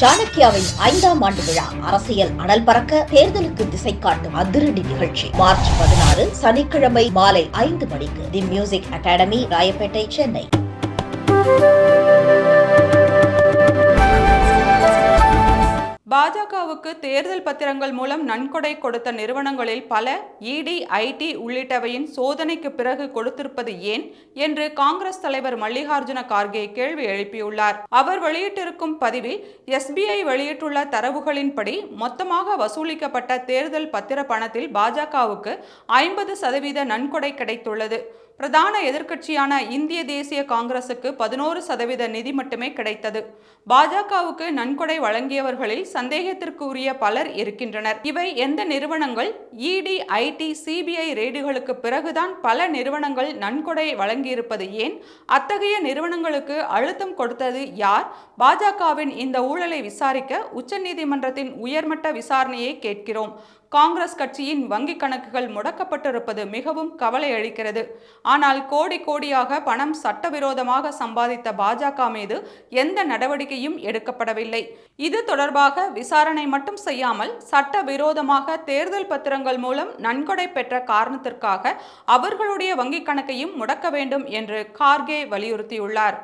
சாணக்கியாவின் ஐந்தாம் ஆண்டு விழா அரசியல் அனல் பறக்க தேர்தலுக்கு திசை காட்டும் அதிரடி நிகழ்ச்சி. மார்ச் பதினாறு சனிக்கிழமை மாலை ஐந்து மணிக்கு the music academy Royapettah Chennai. பாஜகவுக்கு தேர்தல் பத்திரங்கள் மூலம் நன்கொடை கொடுத்த நிறுவனங்களில் பல இடி ஐடி உள்ளிட்டவையின் சோதனைக்கு பிறகு கொடுத்திருப்பது ஏன் என்று காங்கிரஸ் தலைவர் மல்லிகார்ஜுன கார்கே கேள்வி எழுப்பியுள்ளார். அவர் வெளியிட்டிருக்கும் பதிவில் எஸ்பிஐ வெளியிட்டுள்ள தரவுகளின்படி மொத்தமாக வசூலிக்கப்பட்ட தேர்தல் பத்திர பணத்தில் பாஜகவுக்கு ஐம்பது சதவீத நன்கொடை கிடைத்துள்ளது. பிரதான எதிர்க்கட்சியான இந்திய தேசிய காங்கிரசுக்கு பதினோரு சதவீத நிதி மட்டுமே கிடைத்தது. பாஜகவுக்கு நன்கொடை வழங்கியவர்களில் சந்தேகத்திற்குரிய பலர் இருக்கின்றனர். இவை எந்த நிறுவனங்கள்? இடி ஐடி சிபிஐ ரெய்டுகளுக்கு பிறகுதான் பல நிறுவனங்கள் நன்கொடை வழங்கியிருப்பது ஏன்? அத்தகைய நிறுவனங்களுக்கு அழுத்தம் கொடுத்தது யார்? பாஜகவின் இந்த ஊழலை விசாரிக்க உச்சநீதிமன்றத்தின் உயர்மட்ட விசாரணையை கேட்கிறோம். காங்கிரஸ் கட்சியின் வங்கிக் கணக்குகள் முடக்கப்பட்டிருப்பது மிகவும் கவலை அளிக்கிறது. ஆனால் கோடி கோடியாக பணம் சட்டவிரோதமாக சம்பாதித்த பாஜக மீது எந்த நடவடிக்கையும் எடுக்கப்படவில்லை. இது தொடர்பாக விசாரணை மட்டும் செய்யாமல் சட்டவிரோதமாக தேர்தல் பத்திரங்கள் மூலம் நன்கொடை பெற்ற காரணத்திற்காக அவர்களுடைய வங்கிக் கணக்கையும் முடக்க வேண்டும் என்று கார்கே வலியுறுத்தியுள்ளார்.